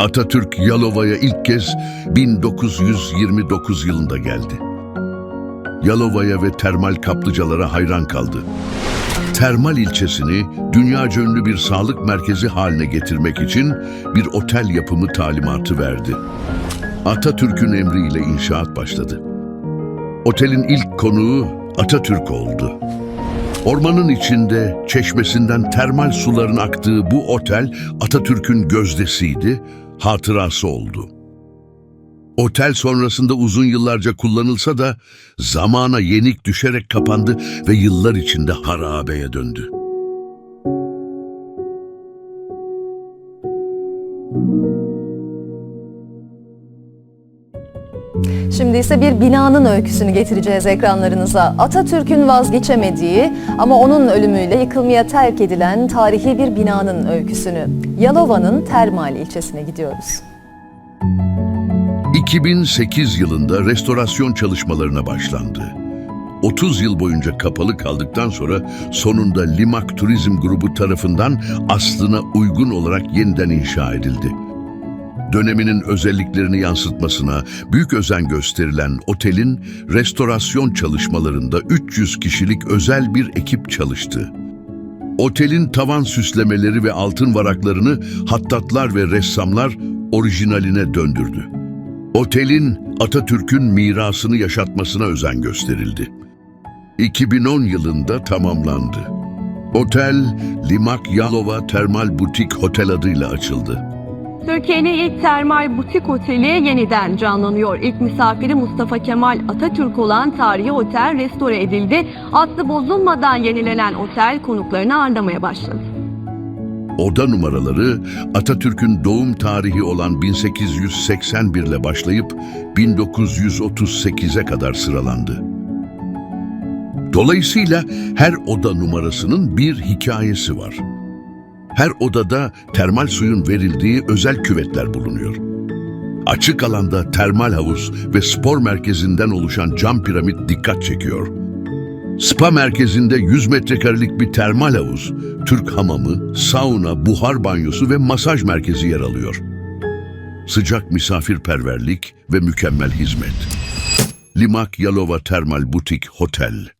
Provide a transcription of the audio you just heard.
Atatürk Yalova'ya ilk kez 1929 yılında geldi. Yalova'ya ve termal kaplıcalara hayran kaldı. Termal ilçesini dünyaca ünlü bir sağlık merkezi haline getirmek için bir otel yapımı talimatı verdi. Atatürk'ün emriyle inşaat başladı. Otelin ilk konuğu Atatürk oldu. Ormanın içinde çeşmesinden termal suların aktığı bu otel Atatürk'ün gözdesiydi, hatırası oldu. Otel sonrasında uzun yıllarca kullanılsa da zamana yenik düşerek kapandı ve yıllar içinde harabeye döndü. Şimdi ise bir binanın öyküsünü getireceğiz ekranlarınıza. Atatürk'ün vazgeçemediği ama onun ölümüyle yıkılmaya terk edilen tarihi bir binanın öyküsünü. Yalova'nın Termal ilçesine gidiyoruz. 2008 yılında restorasyon çalışmalarına başlandı. 30 yıl boyunca kapalı kaldıktan sonra sonunda Limak Turizm Grubu tarafından aslına uygun olarak yeniden inşa edildi. Döneminin özelliklerini yansıtmasına büyük özen gösterilen otelin restorasyon çalışmalarında 300 kişilik özel bir ekip çalıştı. Otelin tavan süslemeleri ve altın varaklarını hattatlar ve ressamlar orijinaline döndürdü. Otelin Atatürk'ün mirasını yaşatmasına özen gösterildi. 2010 yılında tamamlandı. Otel, Limak Yalova Termal Butik Hotel adıyla açıldı. Türkiye'nin ilk termal butik oteli yeniden canlanıyor. İlk misafiri Mustafa Kemal Atatürk olan tarihi otel restore edildi. Aslı bozulmadan yenilenen otel konuklarını ağırlamaya başladı. Oda numaraları Atatürk'ün doğum tarihi olan 1881 ile başlayıp 1938'e kadar sıralandı. Dolayısıyla her oda numarasının bir hikayesi var. Her odada termal suyun verildiği özel küvetler bulunuyor. Açık alanda termal havuz ve spor merkezinden oluşan cam piramit dikkat çekiyor. Spa merkezinde 100 metrekarelik bir termal havuz, Türk hamamı, sauna, buhar banyosu ve masaj merkezi yer alıyor. Sıcak misafirperverlik ve mükemmel hizmet. Limak Yalova Termal Butik Hotel